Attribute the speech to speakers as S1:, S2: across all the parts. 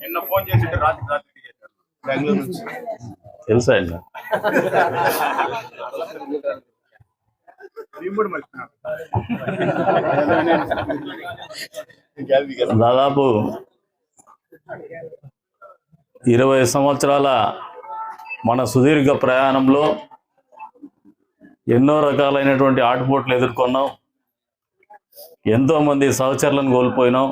S1: నిన్న ఫోన్ చేసి రాత్రి రాత్రి చేశారు బెంగళూరు నుంచి.
S2: తెలుసా దాదాపు ఇరవై సంవత్సరాల మన సుదీర్ఘ ప్రయాణంలో ఎన్నో రకాలైనటువంటి ఆటుపోట్లు ఎదుర్కొన్నాం. ఎంతో మంది సహచరులను కోల్పోయినాం.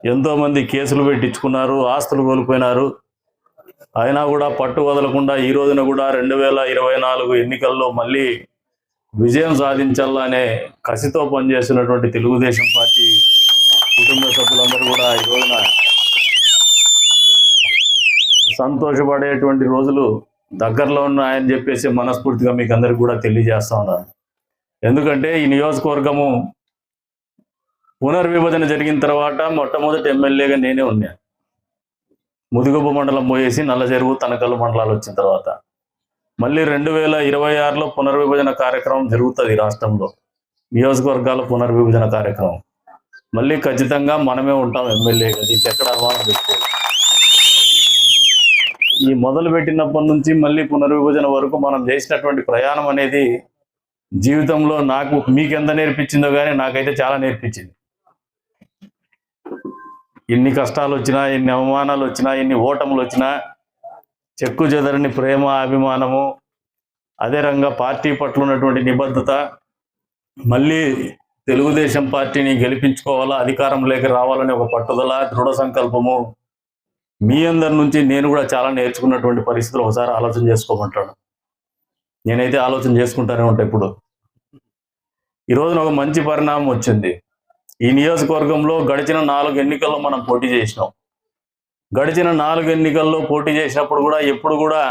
S2: ఎంతో మంది కేసులు పెట్టించుకున్నారు ఆస్తులు కోల్పోయినారు. అయినా కూడా పట్టు వదలకుండా ఈ రోజున కూడా రెండు వేల ఇరవై నాలుగు ఎన్నికల్లో మళ్ళీ విజయం సాధించాలనే కసితో పనిచేసినటువంటి తెలుగుదేశం పార్టీ కుటుంబ సభ్యులందరూ కూడా ఈ రోజున సంతోషపడేటువంటి రోజులు దగ్గరలో ఉన్నాయని చెప్పేసి మనస్ఫూర్తిగా మీకు అందరికి కూడా తెలియజేస్తా ఉన్నాను. ఎందుకంటే ఈ నియోజకవర్గము పునర్విభజన జరిగిన తర్వాత మొట్టమొదటి ఎమ్మెల్యేగా నేనే ఉన్నాను ముదుగుబ మండలం పోయేసి నల్ల చెరువు తనకల్లు మండలాలు వచ్చిన తర్వాత. మళ్ళీ రెండు వేల ఇరవై ఆరులో పునర్విభజన కార్యక్రమం జరుగుతుంది రాష్ట్రంలో. నియోజకవర్గాల పునర్విభజన కార్యక్రమం. మళ్ళీ ఖచ్చితంగా మనమే ఉంటాం ఎమ్మెల్యేగా. దీనికి ఎక్కడ అనుమానం పెట్టుకోవాలి ఈ మొదలు పెట్టినప్పటి నుంచి మళ్ళీ పునర్విభజన వరకు మనం చేసినటువంటి ప్రయాణం అనేది జీవితంలో నాకు మీకెంత నేర్పించిందో కానీ నాకైతే చాలా నేర్పించింది. ఎన్ని కష్టాలు వచ్చినా ఎన్ని అవమానాలు వచ్చినా ఎన్ని ఓటములు వచ్చినా చెక్కు చెదరని ప్రేమ అభిమానము అదే రంగా పార్టీ పట్ల ఉన్నటువంటి నిబద్ధత మళ్ళీ తెలుగుదేశం పార్టీని గెలిపించుకోవాలా అధికారంలోకి రావాలని ఒక పట్టుదల దృఢ సంకల్పము మీ అందరి నుంచి నేను కూడా చాలా నేర్చుకున్నటువంటి పరిస్థితులు ఒకసారి ఆలోచన చేసుకోమంటాడు నేనైతే ఆలోచన చేసుకుంటానే ఉంటా ఇప్పుడు. ఈ రోజున ఒక మంచి పరిణామం వచ్చింది. ఈ నియోజకవర్గంలో గడిచిన నాలుగు ఎన్నికల్లో మనం పోటీ చేసినాం. గడిచిన నాలుగు ఎన్నికల్లో పోటీ చేసినప్పుడు కూడా ఎప్పుడు కూడా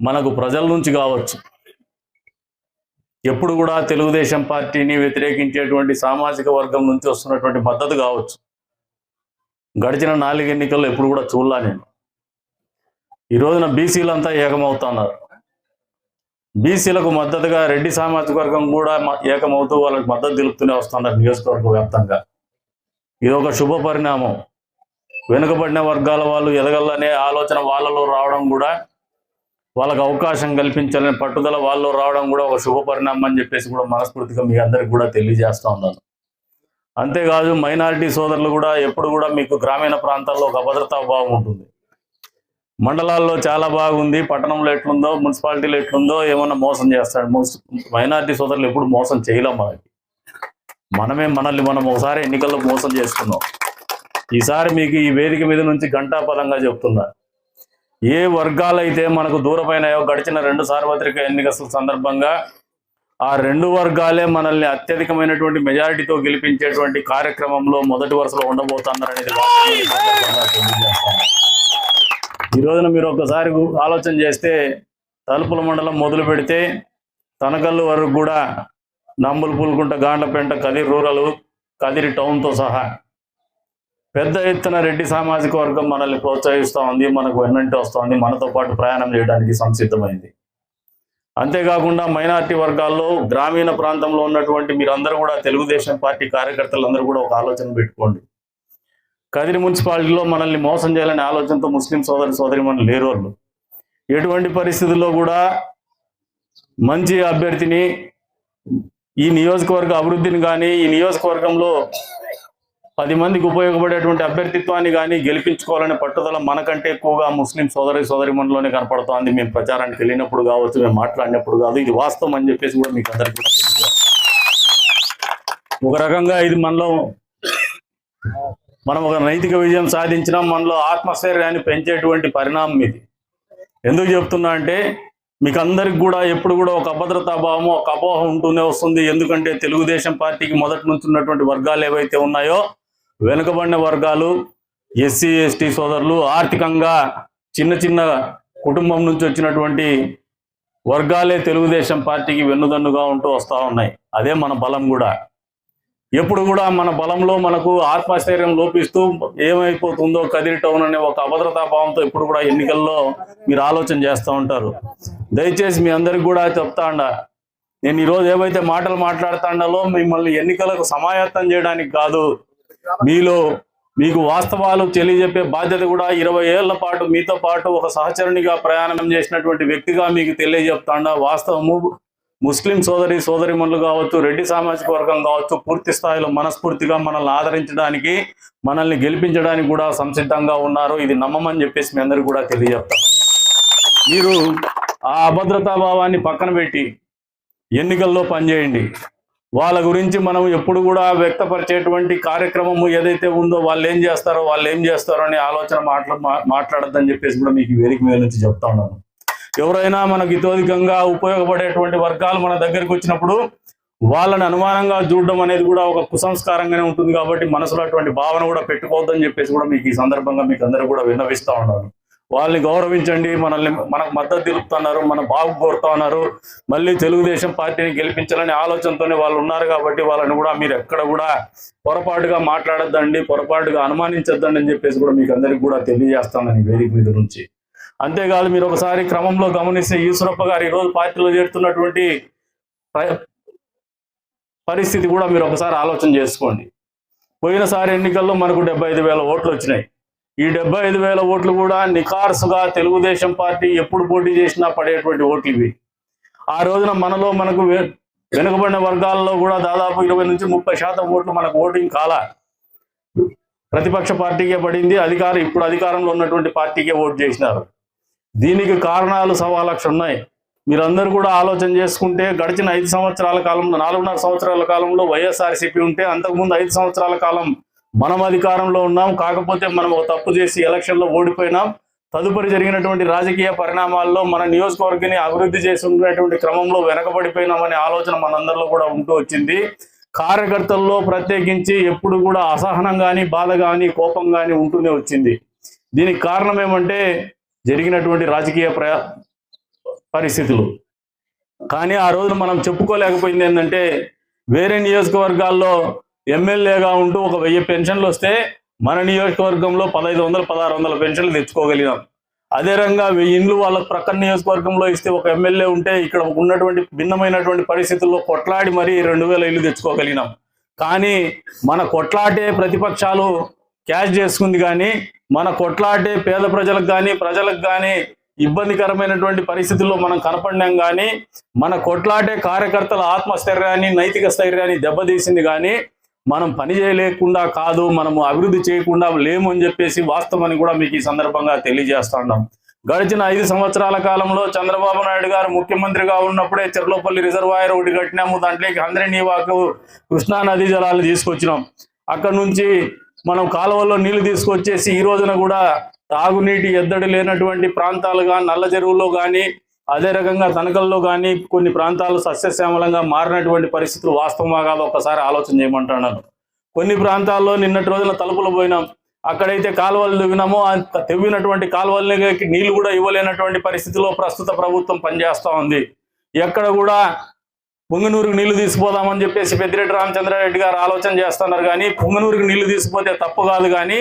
S2: మనకు ప్రజల నుంచి కావచ్చు. ఎప్పుడు కూడా తెలుగుదేశం పార్టీని వ్యతిరేకించేటువంటి సామాజిక వర్గం నుంచి వస్తున్నటువంటి మద్దతు కావచ్చు. గడిచిన నాలుగు ఎన్నికల్లో ఎప్పుడు కూడా చూడలా నేను. ఈ రోజున బీసీలంతా ఏకమవుతున్నారు. బీసీలకు మద్దతుగా రెడ్డి సామాజిక వర్గం కూడా మ- ఏకమవుతూ వాళ్ళకి మద్దతు తెలుపుతూనే వస్తున్నారు నియోజకవర్గ వ్యాప్తంగా. ఇది ఒక శుభ పరిణామం. వెనుకబడిన వర్గాల వాళ్ళు ఎదగలనే ఆలోచన వాళ్ళలో రావడం కూడా వాళ్ళకి అవకాశం కల్పించాలనే పట్టుదల వాళ్ళు రావడం కూడా ఒక శుభ పరిణామం అని చెప్పేసి కూడా మనస్ఫూర్తిగా మీ అందరికి కూడా తెలియజేస్తా ఉన్నాను. అంతేకాదు మైనారిటీ సోదరులు కూడా ఎప్పుడు కూడా మీకు గ్రామీణ ప్రాంతాల్లో ఒక అభద్రతా భావం ఉంటుంది. మండలాల్లో చాలా బాగుంది పట్టణంలో ఎట్లుందో మున్సిపాలిటీలో ఎట్లుందో ఏమన్నా మోసం చేస్తాడు. మైనార్టీ సోదరులు ఎప్పుడు మోసం చేయలేం మనకి. మనమే మనల్ని మనం ఒకసారి ఎన్నికల్లో మోసం చేసుకున్నాం ఈసారి మీకు ఈ వేదిక మీద నుంచి గంటాపదంగా చెప్తున్నా. ఏ వర్గాలైతే మనకు దూరమైనాయో గడిచిన రెండు సార్వత్రిక ఎన్నికల సందర్భంగా ఆ రెండు వర్గాలే మనల్ని అత్యధికమైనటువంటి మెజారిటీతో గెలిపించేటువంటి కార్యక్రమంలో మొదటి వరుసలో ఉండబోతున్నారనేది ఈ రోజున మీరు ఒకసారి ఆలోచన చేస్తే తలుపుల మండలం మొదలు పెడితే తనకల్లు వరకు కూడా నంబులు పూలుకుంట గాండ్లపేంట కదిరి రూరల్ కదిరి టౌన్తో సహా పెద్ద ఎత్తున రెడ్డి సామాజిక వర్గం మనల్ని ప్రోత్సహిస్తూ ఉంది మనకు వెన్నంటి వస్తోంది మనతో పాటు ప్రయాణం చేయడానికి సంసిద్ధమైంది. అంతేకాకుండా మైనారిటీ వర్గాల్లో గ్రామీణ ప్రాంతంలో ఉన్నటువంటి మీరందరూ కూడా తెలుగుదేశం పార్టీ కార్యకర్తలందరూ కూడా ఒక ఆలోచన పెట్టుకోండి. కదిరి మున్సిపాలిటీలో మనల్ని మోసం చేయాలనే ఆలోచనతో ముస్లిం సోదరి సోదరి మన లేరు ఎటువంటి పరిస్థితుల్లో కూడా మంచి అభ్యర్థిని ఈ నియోజకవర్గ అభివృద్ధిని కానీ ఈ నియోజకవర్గంలో పది మందికి ఉపయోగపడేటువంటి అభ్యర్థిత్వాన్ని కానీ గెలిపించుకోవాలనే పట్టుదల మనకంటే ఎక్కువగా ముస్లిం సోదరి సోదరి మనలోనే కనపడుతోంది. మేము ప్రచారానికి వెళ్ళినప్పుడు కావచ్చు మేము మాట్లాడినప్పుడు కాదు. ఇది వాస్తవం అని చెప్పేసి కూడా మీకు అందరికీ కూడా తెలియజేస్తాం ఒక రకంగా ఇది మనలో మనం ఒక నైతిక విజయం సాధించినాం మనలో ఆత్మస్థైర్యాన్ని పెంచేటువంటి పరిణామం ఇది. ఎందుకు చెప్తున్నా అంటే మీకు అందరికి కూడా ఎప్పుడు కూడా ఒక అభద్రతా భావం ఒక అపోహ ఉంటూనే వస్తుంది. ఎందుకంటే తెలుగుదేశం పార్టీకి మొదటి నుంచి ఉన్నటువంటి వర్గాలు ఏవైతే ఉన్నాయో వెనుకబడిన వర్గాలు ఎస్సీ ఎస్టీ సోదరులు ఆర్థికంగా చిన్న చిన్న కుటుంబం నుంచి వచ్చినటువంటి వర్గాలే తెలుగుదేశం పార్టీకి వెన్నుదన్నుగా ఉంటూ వస్తూ ఉన్నాయి. అదే మన బలం కూడా. ఎప్పుడు కూడా మన బలంలో మనకు ఆత్మస్థైర్యం లోపిస్తూ ఏమైపోతుందో కదిరి టౌన్ అనే ఒక అభద్రతా భావంతో ఇప్పుడు కూడా ఎన్నికల్లో మీరు ఆలోచన చేస్తూ ఉంటారు. దయచేసి మీ అందరికి కూడా చెప్తా ఉండ నేను ఈరోజు ఏవైతే మాటలు మాట్లాడుతాండాలో మిమ్మల్ని ఎన్నికలకు సమాయత్తం చేయడానికి కాదు మీలో మీకు వాస్తవాలు తెలియజెప్పే బాధ్యత కూడా ఇరవై ఏళ్ళ పాటు మీతో పాటు ఒక సహచరునిగా ప్రయాణం చేసినటువంటి వ్యక్తిగా మీకు తెలియజెప్తాండా వాస్తవము ముస్లిం సోదరి సోదరిమణులు కావచ్చు రెడ్డి సామాజిక వర్గం కావచ్చు పూర్తి స్థాయిలో మనస్ఫూర్తిగా మనల్ని ఆదరించడానికి మనల్ని గెలిపించడానికి కూడా సంసిద్ధంగా ఉన్నారు. ఇది నమ్మమని చెప్పేసి మీ అందరికీ కూడా తెలియజెప్తాం మీరు ఆ అభద్రతా భావాన్ని పక్కన పెట్టి ఎన్నికల్లో పనిచేయండి. వాళ్ళ గురించి మనం ఎప్పుడు కూడా వ్యక్తపరిచేటువంటి కార్యక్రమం ఏదైతే ఉందో వాళ్ళు ఏం చేస్తారో వాళ్ళు ఏం చేస్తారో అనే ఆలోచన మాట్లా మాట్లాడద్దని చెప్పేసి కూడా మీకు వేదిక మీద నుంచి చెప్తా ఉన్నాను. ఎవరైనా మనకి ఇతోధికంగా ఉపయోగపడేటువంటి వర్గాలు మన దగ్గరికి వచ్చినప్పుడు వాళ్ళని అనుమానంగా చూడడం అనేది కూడా ఒక కుసంస్కారంగానే ఉంటుంది కాబట్టి మనసులో అటువంటి భావన కూడా పెట్టుకోవద్దని చెప్పేసి కూడా మీకు ఈ సందర్భంగా మీకు అందరూ కూడా విన్నవిస్తా ఉన్నారు. వాళ్ళని గౌరవించండి మనల్ని మనకు మద్దతు తెలుపుతున్నారు మన బాగు కోరుతా ఉన్నారు. మళ్ళీ తెలుగుదేశం పార్టీని గెలిపించాలనే ఆలోచనతోనే వాళ్ళు ఉన్నారు కాబట్టి వాళ్ళని కూడా మీరు ఎక్కడ కూడా పొరపాటుగా మాట్లాడద్దండి పొరపాటుగా అనుమానించొద్దండి అని చెప్పేసి కూడా మీకు అందరికి కూడా తెలియజేస్తానని వేదిక మీద నుంచి. అంతేకాదు మీరు ఒకసారి క్రమంలో గమనిస్తే ఈశ్వరప్ప గారు ఈరోజు పార్టీలో చేరుతున్నటువంటి పరిస్థితి కూడా మీరు ఒకసారి ఆలోచన చేసుకోండి. పోయినసారి ఎన్నికల్లో మనకు డెబ్బై ఐదు వేల ఓట్లు వచ్చినాయి. ఈ డెబ్బై ఐదు వేల ఓట్లు కూడా నికార్సుగా తెలుగుదేశం పార్టీ ఎప్పుడు పోటీ చేసినా పడేటువంటి ఓట్లు ఇవి. ఆ రోజున మనలో మనకు వెనుకబడిన వర్గాల్లో కూడా దాదాపు ఇరవై నుంచి ముప్పై శాతం ఓట్లు మనకు ఓటింగ్ కాలా ప్రతిపక్ష పార్టీకే పడింది. అధికారం ఇప్పుడు అధికారంలో ఉన్నటువంటి పార్టీకే ఓటు చేసినారు. దీనికి కారణాలు సవా లక్ష ఉన్నాయి. మీరందరూ కూడా ఆలోచన చేసుకుంటే గడిచిన ఐదు సంవత్సరాల కాలంలో నాలుగున్నర సంవత్సరాల కాలంలో వైఎస్ఆర్సీపీ ఉంటే అంతకుముందు ఐదు సంవత్సరాల కాలం మనం అధికారంలో ఉన్నాం. కాకపోతే మనం ఒక తప్పు చేసి ఎలక్షన్లో ఓడిపోయినాం. తదుపరి జరిగినటువంటి రాజకీయ పరిణామాల్లో మన నియోజకవర్గాన్ని అభివృద్ధి చేసి ఉన్నటువంటి క్రమంలో వెనకబడిపోయినామనే ఆలోచన మనందరిలో కూడా ఉంటూ వచ్చింది. కార్యకర్తల్లో ప్రత్యేకించి ఎప్పుడు కూడా అసహనం కానీ బాధ కానీ కోపం కానీ ఉంటూనే వచ్చింది. దీనికి కారణం ఏమంటే జరిగినటువంటి రాజకీయ ప్ర పరిస్థితులు. కానీ ఆ రోజు మనం చెప్పుకోలేకపోయింది ఏంటంటే వేరే నియోజకవర్గాల్లో ఎమ్మెల్యేగా ఉంటూ ఒక వెయ్యి పెన్షన్లు వస్తే మన నియోజకవర్గంలో పదహైదు వందలు పదహారు వందల పెన్షన్లు తెచ్చుకోగలిగాం. అదే రంగా వెయ్యి ఇండ్లు వాళ్ళ ప్రక్కన నియోజకవర్గంలో ఇస్తే ఒక ఎమ్మెల్యే ఉంటే ఇక్కడ ఉన్నటువంటి భిన్నమైనటువంటి పరిస్థితుల్లో కొట్లాడి మరీ రెండు వేల ఇల్లు తెచ్చుకోగలిగినాం. కానీ మన కొట్లాటే ప్రతిపక్షాలు క్యాష్ చేసుకుంది కానీ మన కొట్లాటే పేద ప్రజలకు కానీ ప్రజలకు కానీ ఇబ్బందికరమైనటువంటి పరిస్థితుల్లో మనం కనపడినాం కానీ మన కొట్లాటే కార్యకర్తల ఆత్మస్థైర్యాన్ని నైతిక స్థైర్యాన్ని దెబ్బతీసింది కానీ మనం పని చేయలేకుండా కాదు మనము అభివృద్ధి చేయకుండా లేము అని చెప్పేసి వాస్తవాన్ని కూడా మీకు ఈ సందర్భంగా తెలియజేస్తున్నాం గడిచిన ఐదు సంవత్సరాల కాలంలో చంద్రబాబు నాయుడు గారు ముఖ్యమంత్రిగా ఉన్నప్పుడే చెర్లోపల్లి రిజర్వాయర్ ఒకటి కట్టినాము దాంట్లోకి అందరినీవాకు కృష్ణా నదీ జలాలు తీసుకొచ్చినాం. అక్కడ నుంచి మనం కాలువల్లో నీళ్ళు తీసుకొచ్చేసి ఈ రోజున కూడా తాగునీటి ఎద్దడి లేనటువంటి ప్రాంతాలుగా నల్ల చెరువుల్లో కానీ అదే రకంగా తనకల్లో కానీ కొన్ని ప్రాంతాలు సస్యశ్యామలంగా మారినటువంటి పరిస్థితులు వాస్తవమా కాదు. ఒక్కసారి ఆలోచన చేయమంటున్నాను. కొన్ని ప్రాంతాల్లో నిన్నటి రోజున తలుపులు పోయినాం. అక్కడైతే కాలువలు తెవ్వినామో తెవ్వినటువంటి కాలువలకి నీళ్ళు కూడా ఇవ్వలేనటువంటి పరిస్థితిలో ప్రస్తుత ప్రభుత్వం పనిచేస్తూ ఉంది. ఎక్కడ కూడా పొంగనూరుకు నీళ్ళు తీసుకుపోదామని చెప్పేసి పెద్దిరెడ్డి రామచంద్రారెడ్డి గారు ఆలోచన చేస్తున్నారు కానీ పొంగనూరుకు నీళ్ళు తీసుకుపోతే తప్పు కాదు కానీ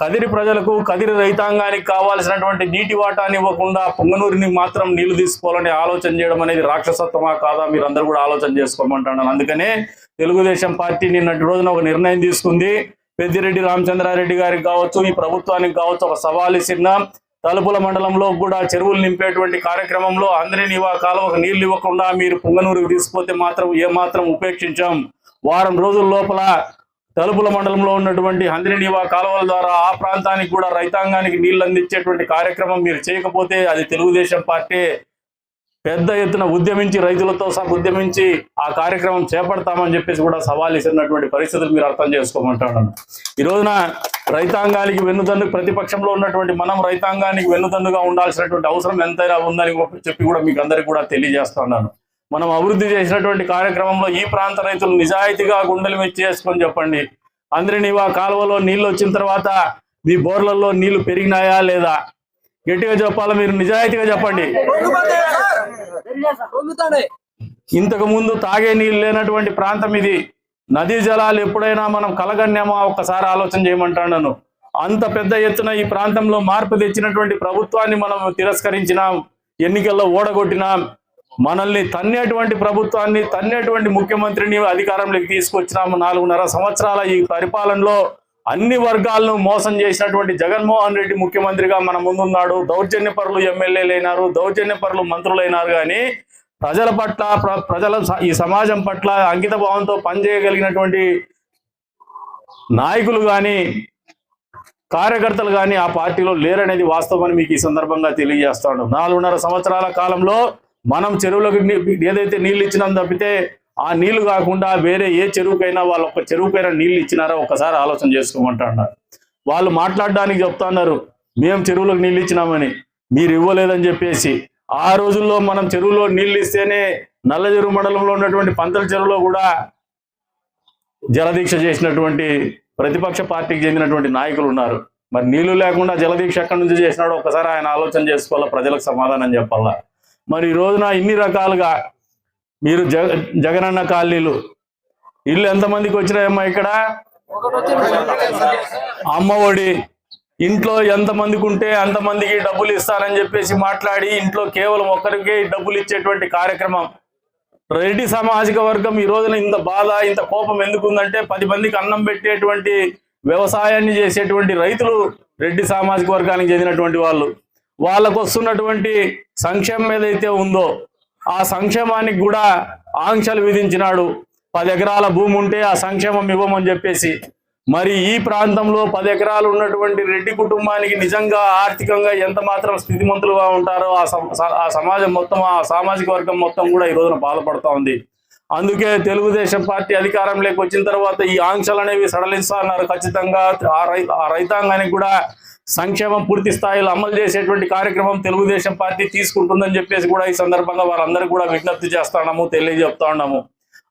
S2: కదిరి ప్రజలకు కదిరి రైతాంగానికి కావాల్సినటువంటి నీటి వాటాన్ని ఇవ్వకుండా పొంగనూరుని మాత్రం నీళ్ళు తీసుకోవాలని ఆలోచన చేయడం అనేది రాక్షసత్వమా కాదా? మీరు కూడా ఆలోచన చేసుకోమంటున్నాను అందుకనే తెలుగుదేశం పార్టీ నిన్నటి రోజున ఒక నిర్ణయం తీసుకుంది. పెద్దిరెడ్డి రామచంద్రారెడ్డి గారికి కావచ్చు ఈ ప్రభుత్వానికి కావచ్చు ఒక సవాల్ ఇచ్చిన తలుపుల మండలంలో కూడా చెరువులు నింపేటువంటి కార్యక్రమంలో అందరినీ కాలువకు నీళ్ళు ఇవ్వకుండా మీరు పొంగనూరుకు తీసుకుపోతే మాత్రం ఏ మాత్రం ఉపేక్షించాం. వారం రోజుల లోపల తలుపుల మండలంలో ఉన్నటువంటి హంద్రినీవా కాలువల ద్వారా ఆ ప్రాంతానికి కూడా రైతాంగానికి నీళ్ళు అందించేటువంటి కార్యక్రమం మీరు చేయకపోతే అది తెలుగుదేశం పార్టీ పెద్ద ఎత్తున ఉద్యమించి రైతులతో సహా ఉద్యమించి ఆ కార్యక్రమం చేపడతామని చెప్పేసి కూడా సవాల్ ఇస్తున్నటువంటి పరిస్థితులు మీరు అర్థం చేసుకోమంటాను ఈ రోజున రైతాంగానికి వెన్నుదన్ను ప్రతిపక్షంలో ఉన్నటువంటి మనం రైతాంగానికి వెన్నుదన్నుగా ఉండాల్సినటువంటి అవసరం ఎంతైనా ఉందని చెప్పి కూడా మీకు అందరికీ కూడా తెలియజేస్తున్నాను మనం అభివృద్ధి చేసినటువంటి కార్యక్రమంలో ఈ ప్రాంత రైతులు నిజాయితీగా గుండెలు మెచ్చి చేసుకొని చెప్పండి. అందరినీ ఆ కాలువలో నీళ్ళు వచ్చిన తర్వాత మీ బోర్లలో నీళ్ళు పెరిగినాయా లేదా? గట్టిగా చెప్పాలా మీరు? నిజాయితీగా చెప్పండి. ఇంతకు ముందు తాగే నీళ్ళు లేనటువంటి ప్రాంతం ఇది. నదీ జలాలు ఎప్పుడైనా మనం కలగన్నామా? ఒక్కసారి ఆలోచన చేయమంటాను అంత పెద్ద ఎత్తున ఈ ప్రాంతంలో మార్పు తెచ్చినటువంటి ప్రభుత్వాన్ని మనం తిరస్కరించినాం. ఎన్నికల్లో ఓడగొట్టినాం. మనల్ని తన్నేటువంటి ప్రభుత్వాన్ని తన్నేటువంటి ముఖ్యమంత్రిని అధికారంలోకి తీసుకొచ్చినాము నాలుగున్నర సంవత్సరాల ఈ పరిపాలనలో. అన్ని వర్గాలను మోసం చేసినటువంటి జగన్మోహన్ రెడ్డి ముఖ్యమంత్రిగా మన ముందున్నాడు. దౌర్జన్య పరులు ఎమ్మెల్యేలు అయినారు. దౌర్జన్య పరులు మంత్రులైనారు కానీ ప్రజల పట్ల ప్ర- ప్రజల స- ఈ సమాజం పట్ల అంకిత భావంతో పనిచేయగలిగినటువంటి నాయకులు కానీ కార్యకర్తలు కానీ ఆ పార్టీలో లేరనేది వాస్తవం మీకు ఈ సందర్భంగా తెలియజేస్తాను నాలుగున్నర సంవత్సరాల కాలంలో మనం చెరువులకు ఏదైతే నీళ్ళు ఇచ్చినాం తప్పితే ఆ నీళ్ళు కాకుండా వేరే ఏ చెరువుకైనా వాళ్ళు ఒక చెరువుకైనా నీళ్ళు ఇచ్చినారో? ఒకసారి ఆలోచన చేసుకోమంటున్నారు వాళ్ళు మాట్లాడడానికి చెప్తున్నారు మేము చెరువులకు నీళ్ళు ఇచ్చినామని. మీరు ఇవ్వలేదని చెప్పేసి. ఆ రోజుల్లో మనం చెరువులో నీళ్ళు ఇస్తేనే నల్ల చెరువు మండలంలో ఉన్నటువంటి పంతల చెరువులో కూడా జలదీక్ష చేసినటువంటి ప్రతిపక్ష పార్టీకి చెందినటువంటి నాయకులు ఉన్నారు. మరి నీళ్ళు లేకుండా జలదీక్ష ఎక్కడి నుంచి చేసినాడో ఒకసారి ఆయన ఆలోచన చేసుకోవాలా? ప్రజలకు సమాధానం చెప్పాలా? మరి ఈ రోజున ఇన్ని రకాలుగా మీరు జగ జగనన్న కాలనీలు. ఇల్లు ఎంతమందికి వచ్చినాయమ్మా ఇక్కడ? అమ్మ ఒడి. ఇంట్లో ఎంతమందికి ఉంటే అంతమందికి డబ్బులు ఇస్తానని చెప్పేసి మాట్లాడి ఇంట్లో కేవలం ఒక్కరికే డబ్బులు ఇచ్చేటువంటి కార్యక్రమం. రెడ్డి సామాజిక వర్గం ఈ రోజున ఇంత బాధ ఇంత కోపం ఎందుకుందంటే పది మందికి అన్నం పెట్టేటువంటి వ్యవసాయాన్ని చేసేటువంటి రైతులు రెడ్డి సామాజిక వర్గానికి చెందినటువంటి వాళ్ళు. వాళ్ళకు వస్తున్నటువంటి సంక్షేమం ఏదైతే ఉందో ఆ సంక్షేమానికి కూడా ఆంక్షలు విధించినాడు. పది ఎకరాల భూమి ఉంటే ఆ సంక్షేమం ఇవ్వమని చెప్పేసి. మరి ఈ ప్రాంతంలో పది ఎకరాలు ఉన్నటువంటి రెడ్డి కుటుంబానికి నిజంగా ఆర్థికంగా ఎంత మాత్రం స్థితిమంతులుగా ఉంటారో ఆ ఆ సమాజం మొత్తం ఆ సామాజిక వర్గం మొత్తం కూడా ఈ రోజున బాధపడతా ఉంది. అందుకే తెలుగుదేశం పార్టీ అధికారంలోకి వచ్చిన తర్వాత ఈ ఆంక్షలు అనేవి సడలిస్తా అన్నారు ఖచ్చితంగా. ఆ రై ఆ రైతాంగానికి కూడా సంక్షేమం పూర్తి స్థాయిలో అమలు చేసేటువంటి కార్యక్రమం తెలుగుదేశం పార్టీ తీసుకుంటుందని చెప్పేసి కూడా ఈ సందర్భంగా వారందరూ కూడా విజ్ఞప్తి చేస్తున్నాము తెలియజెప్తా ఉన్నాము.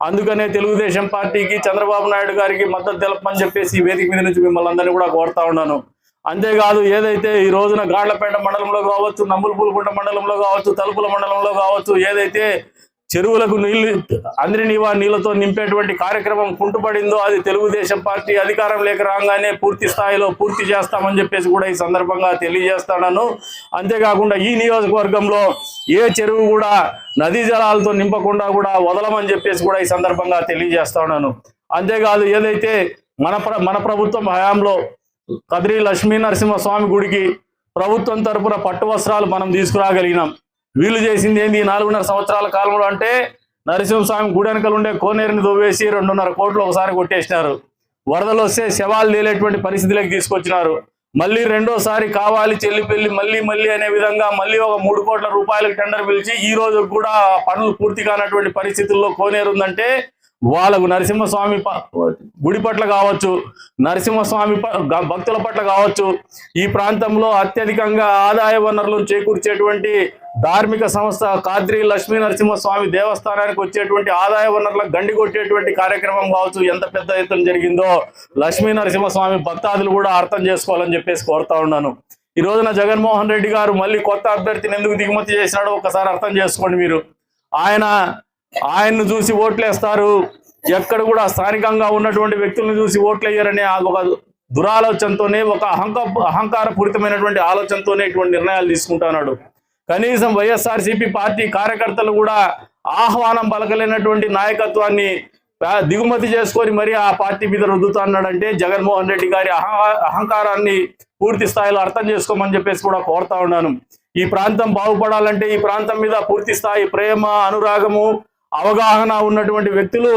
S2: అందుకనే తెలుగుదేశం పార్టీకి చంద్రబాబు నాయుడు గారికి మద్దతు తెలపమని చెప్పేసి ఈ వేదిక మీద నుంచి మిమ్మల్ని అందరినీ కూడా కోరుతా ఉన్నాను. అంతేకాదు ఏదైతే ఈ రోజున గాళ్ళపేట మండలంలో కావచ్చు నమ్ములపూలకుంట మండలంలో కావచ్చు తలుపుల మండలంలో కావచ్చు ఏదైతే చెరువులకు నీళ్ళు అంద్రినివా నీళ్ళతో నింపేటువంటి కార్యక్రమం కుంటుపడిందో అది తెలుగుదేశం పార్టీ అధికారం లేక రాగానే పూర్తి స్థాయిలో పూర్తి చేస్తామని చెప్పేసి కూడా ఈ సందర్భంగా తెలియజేస్తాను అంతేకాకుండా ఈ నియోజకవర్గంలో ఏ చెరువు కూడా నదీ జలాలతో నింపకుండా కూడా వదలమని చెప్పేసి కూడా ఈ సందర్భంగా తెలియజేస్తాను అంతేకాదు ఏదైతే మన ప్ర మన ప్రభుత్వం హయాంలో కదిరి లక్ష్మీ నరసింహస్వామి గుడికి ప్రభుత్వం తరపున పట్టు వస్త్రాలు మనం తీసుకురాగలిగినాం. వీళ్ళు చేసింది ఏంది? నాలుగున్నర సంవత్సరాల కాలంలో అంటే నరసింహస్వామి గుడి వెనకలు ఉండే కోనేరుని దొవ్వేసి రెండున్నర కోట్లు ఒకసారి కొట్టేసినారు. వరదలు వస్తే శవాలు తేలేటువంటి పరిస్థితిలోకి తీసుకొచ్చినారు. మళ్ళీ రెండోసారి కావాలి చెల్లి పెళ్ళి మళ్ళీ మళ్ళీ అనే విధంగా మళ్ళీ ఒక మూడు కోట్ల రూపాయలకు టెండర్ పిలిచి ఈ రోజు కూడా పనులు పూర్తి కానటువంటి పరిస్థితుల్లో కోనేరు ఉందంటే వాళ్ళకు నరసింహస్వామి ప- గుడి పట్ల కావచ్చు నరసింహస్వామి ప- భక్తుల పట్ల కావచ్చు ఈ ప్రాంతంలో అత్యధికంగా ఆదాయ వనరులను చేకూర్చేటువంటి ధార్మిక సంస్థ కాద్రి లక్ష్మీ నరసింహస్వామి దేవస్థానానికి వచ్చేటువంటి ఆదాయ వనరులకు గండి కొట్టేటువంటి కార్యక్రమం కావచ్చు ఎంత పెద్ద ఎత్తున జరిగిందో లక్ష్మీ నరసింహస్వామి భక్తాదులు కూడా అర్థం చేసుకోవాలని చెప్పేసి కోరుతా ఉన్నాను. ఈ రోజున జగన్మోహన్ రెడ్డి గారు మళ్ళీ కొత్త అభ్యర్థిని ఎందుకు దిగుమతి చేసినాడో ఒకసారి అర్థం చేసుకోండి మీరు. ఆయన ఆయన్ను చూసి ఓట్లేస్తారు. ఎక్కడ కూడా స్థానికంగా ఉన్నటువంటి వ్యక్తులను చూసి ఓట్లేయరనే ఆ ఒక దురాలోచనతోనే ఒక అహంక అహంకారపూరితమైనటువంటి ఆలోచనతోనే ఇటువంటి నిర్ణయాలు తీసుకుంటున్నాడు. కనీసం వైఎస్ఆర్సీపీ పార్టీ కార్యకర్తలు కూడా ఆహ్వానం పలకలేనటువంటి నాయకత్వాన్ని దిగుమతి చేసుకొని మరి ఆ పార్టీ మీద రుద్దుతున్నాడంటే జగన్మోహన్ రెడ్డి గారి అహంకారాన్ని పూర్తి స్థాయిలో అర్థం చేసుకోమని చెప్పేసి కూడా కోరుతా ఉన్నాను. ఈ ప్రాంతం బాగుపడాలంటే ఈ ప్రాంతం మీద పూర్తి స్థాయి ప్రేమ అనురాగము అవగాహన ఉన్నటువంటి వ్యక్తులు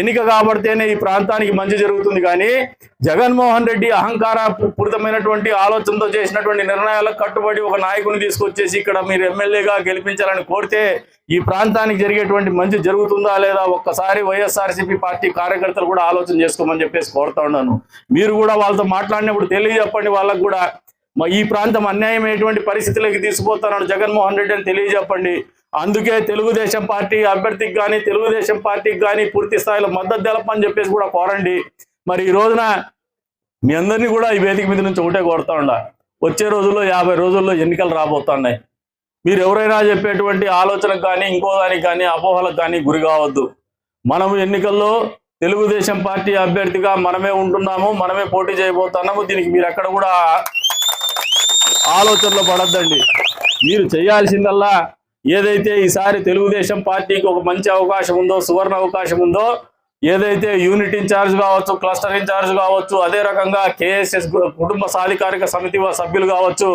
S2: ఎన్నిక కాబడితేనే ఈ ప్రాంతానికి మంచి జరుగుతుంది. కానీ జగన్మోహన్ రెడ్డి అహంకార పూరితమైనటువంటి ఆలోచనతో చేసినటువంటి నిర్ణయాలకు కట్టుబడి ఒక నాయకుని తీసుకొచ్చేసి ఇక్కడ మీరు ఎమ్మెల్యేగా గెలిపించాలని కోరితే ఈ ప్రాంతానికి జరిగేటువంటి మంచి జరుగుతుందా లేదా? ఒక్కసారి వైఎస్ఆర్సీపీ పార్టీ కార్యకర్తలు కూడా ఆలోచన చేసుకోమని చెప్పేసి కోరుతా ఉన్నాను. మీరు కూడా వాళ్ళతో మాట్లాడినప్పుడు తెలియజెప్పండి. వాళ్ళకు కూడా ఈ ప్రాంతం అన్యాయమైనటువంటి పరిస్థితులకి తీసుకుపోతున్నాడు జగన్మోహన్ రెడ్డి అని తెలియజెప్పండి. అందుకే తెలుగుదేశం పార్టీ అభ్యర్థికి కానీ తెలుగుదేశం పార్టీకి కానీ పూర్తి స్థాయిలో మద్దతు తెలపని చెప్పేసి కూడా కోరండి. మరి ఈ రోజున మీ అందరినీ కూడా ఈ వేదిక మీద నుంచి ఒకటే కోరుతా ఉండ వచ్చే రోజుల్లో యాభై రోజుల్లో ఎన్నికలు రాబోతున్నాయి. మీరు ఎవరైనా చెప్పేటువంటి ఆలోచనకు కానీ ఇంకో దానికి కానీ అపోహలకు కానీ గురి కావద్దు. మనము ఎన్నికల్లో తెలుగుదేశం పార్టీ అభ్యర్థిగా మనమే ఉంటున్నాము మనమే పోటీ చేయబోతున్నాము. దీనికి మీరు ఎక్కడ కూడా ఆలోచనలో పడద్దండి. మీరు చేయాల్సిందల్లా ఏదైతే ఈసారి తెలుగుదేశం పార్టీకి ఒక మంచి అవకాశం ఉందో సువర్ణ అవకాశం ఉందో ఏదైతే యూనిట్ ఇన్ఛార్జ్ కావచ్చు క్లస్టర్ ఇన్ఛార్జ్ కావచ్చు అదే రకంగా కేఎస్ఎస్ కుటుంబ సాధికారిక సమితి సభ్యులు కావచ్చు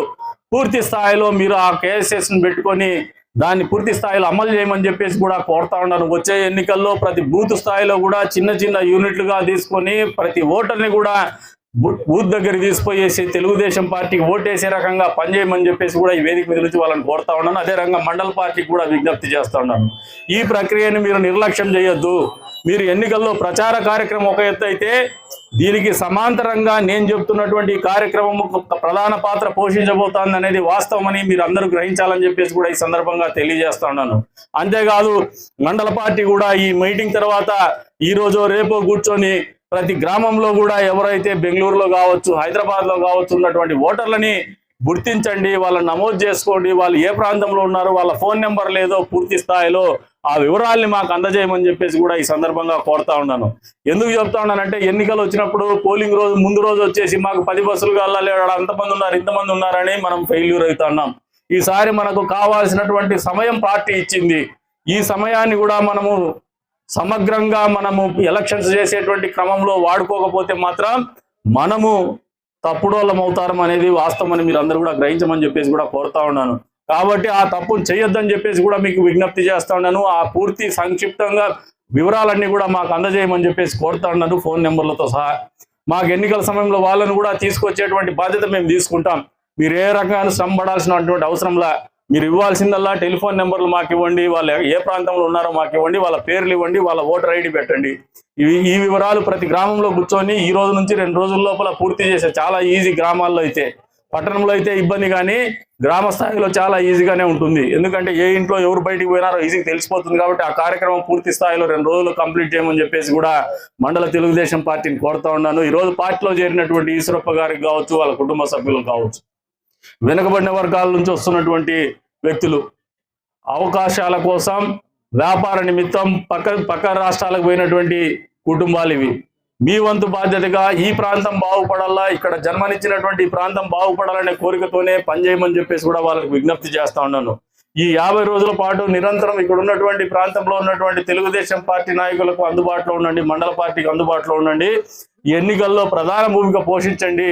S2: పూర్తి స్థాయిలో మీరు ఆ కేఎస్ఎస్ని పెట్టుకొని దాన్ని పూర్తి స్థాయిలో అమలు చేయమని చెప్పేసి కూడా కోరుతా ఉన్నాను. వచ్చే ఎన్నికల్లో ప్రతి బూత్ స్థాయిలో కూడా చిన్న చిన్న యూనిట్లుగా తీసుకొని ప్రతి ఓటర్ని కూడా బూత్ దగ్గరికి తీసుకుపోయేసి తెలుగుదేశం పార్టీకి ఓటేసే రకంగా పనిచేయమని చెప్పేసి కూడా ఈ వేదిక మీద నుంచి వాళ్ళని కోరుతా ఉన్నాను. అదే రకంగా మండల పార్టీకి కూడా విజ్ఞప్తి చేస్తా ఉన్నాను. ఈ ప్రక్రియని మీరు నిర్లక్ష్యం చేయొద్దు. మీరు ఎన్నికల్లో ప్రచార కార్యక్రమం ఒక ఎత్తు అయితే దీనికి సమాంతరంగా నేను చెప్తున్నటువంటి ఈ కార్యక్రమం ప్రధాన పాత్ర పోషించబోతోంది అనేది వాస్తవమని మీరు అందరూ గ్రహించాలని చెప్పేసి కూడా ఈ సందర్భంగా తెలియజేస్తా ఉన్నాను. అంతేకాదు మండల పార్టీ కూడా ఈ మీటింగ్ తర్వాత ఈ రోజు రేపు కూర్చొని ప్రతి గ్రామంలో కూడా ఎవరైతే బెంగళూరులో కావచ్చు హైదరాబాద్లో కావచ్చు ఉన్నటువంటి ఓటర్లని గుర్తించండి వాళ్ళని నమోదు చేసుకోండి వాళ్ళు ఏ ప్రాంతంలో ఉన్నారో వాళ్ళ ఫోన్ నెంబర్ లేదో పూర్తి స్థాయిలో ఆ వివరాల్ని మాకు అందజేయమని చెప్పేసి కూడా ఈ సందర్భంగా కోరుతా ఉన్నాను. ఎందుకు చెప్తా ఉన్నానంటే ఎన్నికలు వచ్చినప్పుడు పోలింగ్ రోజు ముందు రోజు వచ్చేసి మాకు పది బస్సులు కావాలి అంతమంది ఉన్నారు ఇంతమంది ఉన్నారని మనం ఫెయిల్యూర్ అవుతున్నాం ఈసారి మనకు కావాల్సినటువంటి సమయం పార్టీ ఇచ్చింది. ఈ సమయాన్ని కూడా మనము సమగ్రంగా మనము ఎలక్షన్స్ చేసేటువంటి క్రమంలో వాడుకోకపోతే మాత్రం మనము తప్పుడోళ్ళం అవుతారం అనేది వాస్తవం అని మీరు అందరూ కూడా గ్రహించమని చెప్పేసి కూడా కోరుతా ఉన్నాను. కాబట్టి ఆ తప్పును చేయొద్దని చెప్పేసి కూడా మీకు విజ్ఞప్తి చేస్తా ఉన్నాను. ఆ పూర్తి సంక్షిప్తంగా వివరాలన్నీ కూడా మాకు అందజేయమని చెప్పేసి కోరుతా ఉన్నాను. ఫోన్ నెంబర్లతో సహా మాకు ఎన్నికల సమయంలో వాళ్ళను కూడా తీసుకొచ్చేటువంటి బాధ్యత మేము తీసుకుంటాం. మీరు ఏ రకమైన శ్రమ పడాల్సినటువంటి అవసరంలా మీరు ఇవ్వాల్సిందల్లా టెలిఫోన్ నెంబర్లు మాకు ఇవ్వండి వాళ్ళు ఏ ప్రాంతంలో ఉన్నారో మాకు ఇవ్వండి వాళ్ళ పేర్లు ఇవ్వండి వాళ్ళ ఓటర్ ఐడి పెట్టండి. ఇవి ఈ వివరాలు ప్రతి గ్రామంలో కూర్చొని ఈ రోజు నుంచి రెండు రోజుల లోపల పూర్తి చేసే చాలా ఈజీ గ్రామాల్లో అయితే. పట్టణంలో అయితే ఇబ్బంది కానీ గ్రామ స్థాయిలో చాలా ఈజీగానే ఉంటుంది. ఎందుకంటే ఏ ఇంట్లో ఎవరు బయటికి పోయినారో ఈజీగా తెలిసిపోతుంది కాబట్టి ఆ కార్యక్రమం పూర్తి స్థాయిలో రెండు రోజులు కంప్లీట్ చేయమని చెప్పేసి కూడా మండల తెలుగుదేశం పార్టీని కోరుతా ఉన్నాను. ఈ రోజు పార్టీలో చేరినటువంటి ఈశ్వరప్ప గారికి కావచ్చు వాళ్ళ కుటుంబ సభ్యులకు కావచ్చు. వెనుకబడిన వర్గాల నుంచి వస్తున్నటువంటి వ్యక్తులు. అవకాశాల కోసం వ్యాపార నిమిత్తం పక్క పక్క రాష్ట్రాలకు పోయినటువంటి కుటుంబాలు ఇవి. మీ వంతు బాధ్యతగా ఈ ప్రాంతం బాగుపడాలా ఇక్కడ జన్మనిచ్చినటువంటి ఈ ప్రాంతం బాగుపడాలనే కోరికతోనే పనిచేయమని చెప్పేసి కూడా వాళ్ళకి విజ్ఞప్తి చేస్తా ఉన్నాను. ఈ యాభై రోజుల పాటు నిరంతరం ఇక్కడ ఉన్నటువంటి ప్రాంతంలో ఉన్నటువంటి తెలుగుదేశం పార్టీ నాయకులకు అందుబాటులో ఉండండి మండల పార్టీకి అందుబాటులో ఉండండి. ఎన్నికల్లో ప్రధాన భూమిక పోషించండి.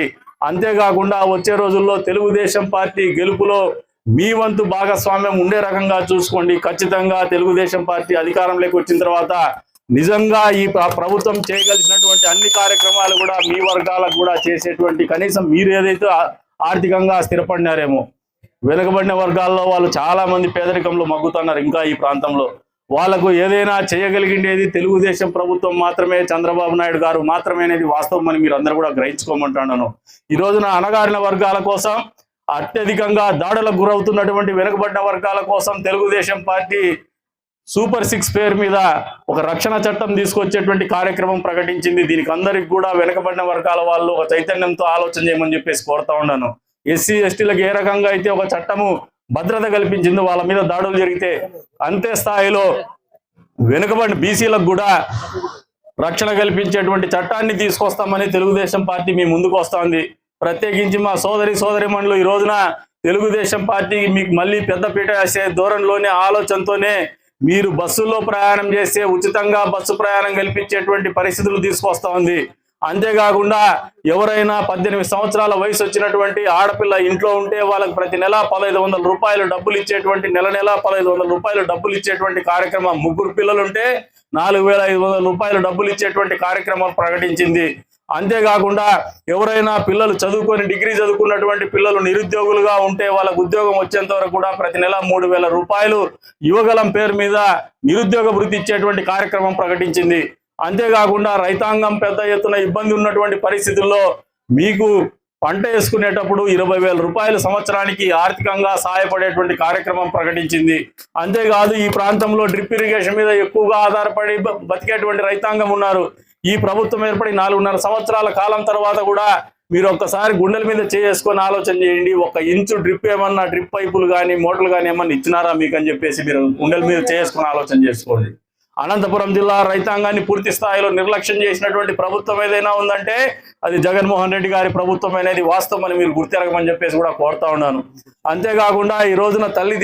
S2: అంతేకాకుండా వచ్చే రోజుల్లో తెలుగుదేశం పార్టీ గెలుపులో మీ వంతు భాగస్వామ్యం ఉండే రకంగా చూసుకోండి. ఖచ్చితంగా తెలుగుదేశం పార్టీ అధికారంలోకి వచ్చిన తర్వాత నిజంగా ఈ ప్రభుత్వం చేయగలిసినటువంటి అన్ని కార్యక్రమాలు కూడా మీ వర్గాలకు కూడా చేసేటువంటి కనీసం మీరు ఏదైతే ఆర్థికంగా స్థిరపడినారేమో వెనుకబడిన వర్గాల్లో వాళ్ళు చాలా మంది పేదరికంలో మగ్గుతున్నారు ఇంకా ఈ ప్రాంతంలో. వాళ్ళకు ఏదైనా చేయగలిగిండేది తెలుగుదేశం ప్రభుత్వం మాత్రమే చంద్రబాబు నాయుడు గారు మాత్రమే అనేది వాస్తవం అని మీరు అందరూ కూడా గ్రహించుకోమంటున్నాను. ఈ రోజున అణగారిన వర్గాల కోసం అత్యధికంగా దాడులకు గురవుతున్నటువంటి వెనుకబడిన వర్గాల కోసం తెలుగుదేశం పార్టీ సూపర్ సిక్స్ పేరు మీద ఒక రక్షణ చట్టం తీసుకొచ్చేటువంటి కార్యక్రమం ప్రకటించింది. దీనికి అందరికి కూడా వెనుకబడిన వర్గాల వాళ్ళు ఒక చైతన్యంతో ఆలోచన చేయమని చెప్పేసి కోరుతా ఉన్నాను. ఎస్సీ ఎస్టీలకు ఏ రకంగా అయితే ఒక చట్టము భద్రత కల్పించిందో వాళ్ళ మీద దాడులు జరిగితే అంతే స్థాయిలో వెనుకబడిన బీసీలకు కూడా రక్షణ కల్పించేటువంటి చట్టాన్ని తీసుకొస్తామని తెలుగుదేశం పార్టీ మీ ముందుకు వస్తోంది. ప్రత్యేకించి మా సోదరి సోదరి ఈ రోజున తెలుగుదేశం పార్టీకి మీకు మళ్ళీ పెద్దపీట వేసే దూరంలోనే ఆలోచనతోనే మీరు బస్సుల్లో ప్రయాణం చేస్తే ఉచితంగా బస్సు ప్రయాణం కల్పించేటువంటి పరిస్థితులు తీసుకొస్తా ఉంది. అంతేకాకుండా ఎవరైనా పద్దెనిమిది సంవత్సరాల వయసు వచ్చినటువంటి ఆడపిల్ల ఇంట్లో ఉంటే వాళ్ళకి ప్రతి నెల పదహైదు వందల రూపాయలు డబ్బులు ఇచ్చేటువంటి నెల నెల పదహైదు వందల రూపాయలు డబ్బులు ఇచ్చేటువంటి కార్యక్రమం ముగ్గురు పిల్లలుంటే నాలుగు వేల ఐదు వందల రూపాయలు డబ్బులు ఇచ్చేటువంటి కార్యక్రమం ప్రకటించింది. అంతేకాకుండా ఎవరైనా పిల్లలు చదువుకొని డిగ్రీ చదువుకున్నటువంటి పిల్లలు నిరుద్యోగులుగా ఉంటే వాళ్ళకు ఉద్యోగం వచ్చేంత వరకు కూడా ప్రతి నెల మూడు వేల రూపాయలు యువగలం పేరు మీద నిరుద్యోగ వృత్తి ఇచ్చేటువంటి కార్యక్రమం ప్రకటించింది. అంతేకాకుండా రైతాంగం పెద్ద ఎత్తున ఇబ్బంది ఉన్నటువంటి పరిస్థితుల్లో మీకు పంట వేసుకునేటప్పుడు ఇరవై వేల రూపాయలు సంవత్సరానికి ఆర్థికంగా సహాయపడేటువంటి కార్యక్రమం ప్రకటించింది. అంతేకాదు ఈ ప్రాంతంలో డ్రిప్ ఇరిగేషన్ మీద ఎక్కువగా ఆధారపడి బ- బతికేటువంటి రైతాంగం ఉన్నారు. ఈ ప్రభుత్వం ఏర్పడి నాలుగున్నర సంవత్సరాల కాలం తర్వాత కూడా మీరు ఒక్కసారి గుండెల మీద చేసుకొని ఆలోచన చేయండి. ఒక ఇంచు డ్రిప్ ఏమన్నా డ్రిప్ పైపులు కానీ మోటార్లు కానీ ఏమన్నా ఇచ్చినారా మీకు అని చెప్పేసి మీరు గుండెల మీద చేసుకొని ఆలోచన చేసుకోండి. అనంతపురం జిల్లా రైతాంగాన్ని పూర్తి స్థాయిలో నిర్లక్ష్యం చేసినటువంటి ప్రభుత్వం ఏదైనా ఉందంటే అది జగన్మోహన్ రెడ్డి గారి ప్రభుత్వం అనేది వాస్తవం అని మీరు గుర్తిరగమని చెప్పేసి కూడా కోరుతా ఉన్నాను. అంతేకాకుండా ఈ రోజున తల్లి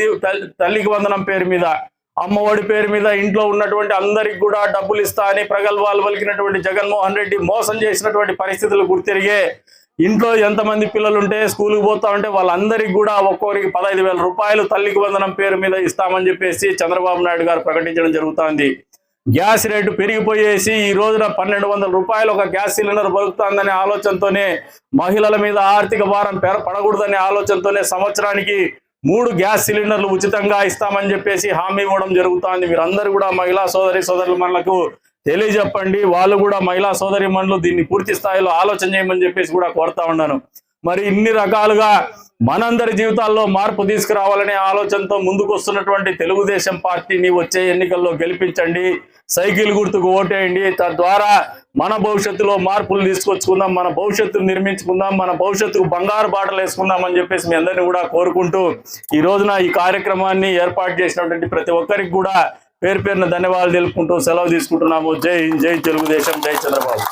S2: తల్లికి వందనం పేరు మీద అమ్మఒడి పేరు మీద ఇంట్లో ఉన్నటువంటి అందరికి కూడా డబ్బులు ఇస్తా అని ప్రగల్భాలు పలికినటువంటి జగన్మోహన్ రెడ్డి మోసం చేసినటువంటి పరిస్థితులు గుర్తిరిగే ఇంట్లో ఎంతమంది పిల్లలు ఉంటే స్కూల్కి పోతా ఉంటే వాళ్ళందరికీ కూడా ఒక్కొక్కరికి పదహైదు వేల రూపాయలు తల్లికి వందనం పేరు మీద ఇస్తామని చెప్పేసి చంద్రబాబు నాయుడు గారు ప్రకటించడం జరుగుతోంది. గ్యాస్ రేటు పెరిగిపోయేసి ఈ రోజున పన్నెండు వందల రూపాయలు ఒక గ్యాస్ సిలిండర్ బతుకుతుందనే ఆలోచనతోనే మహిళల మీద ఆర్థిక భారం పడకూడదనే ఆలోచనతోనే సంవత్సరానికి మూడు గ్యాస్ సిలిండర్లు ఉచితంగా ఇస్తామని చెప్పేసి హామీ ఇవ్వడం జరుగుతోంది. మీరందరూ కూడా మహిళా సోదరి సోదరుల మనలకు తెలియజెప్పండి. వాళ్ళు కూడా మహిళా సోదరి మనులు దీన్ని పూర్తి స్థాయిలో ఆలోచన చేయమని చెప్పేసి కూడా కోరుతా ఉన్నాను. మరి ఇన్ని రకాలుగా మనందరి జీవితాల్లో మార్పు తీసుకురావాలనే ఆలోచనతో ముందుకు వస్తున్నటువంటి తెలుగుదేశం పార్టీని వచ్చే ఎన్నికల్లో గెలిపించండి. సైకిల్ గుర్తుకు ఓటేయండి. తద్వారా మన భవిష్యత్తులో మార్పులు తీసుకొచ్చుకుందాం మన భవిష్యత్తును నిర్మించుకుందాం మన భవిష్యత్తుకు బంగారు బాటలు వేసుకుందాం అని చెప్పేసి మీ అందరినీ కూడా కోరుకుంటూ ఈ రోజున ఈ కార్యక్రమాన్ని ఏర్పాటు చేసినటువంటి ప్రతి ఒక్కరికి కూడా పేరు పేరున ధన్యవాదాలు తెలుపుకుంటూ సెలవు తీసుకుంటున్నాము. జై జై తెలుగుదేశం జై చంద్రబాబు.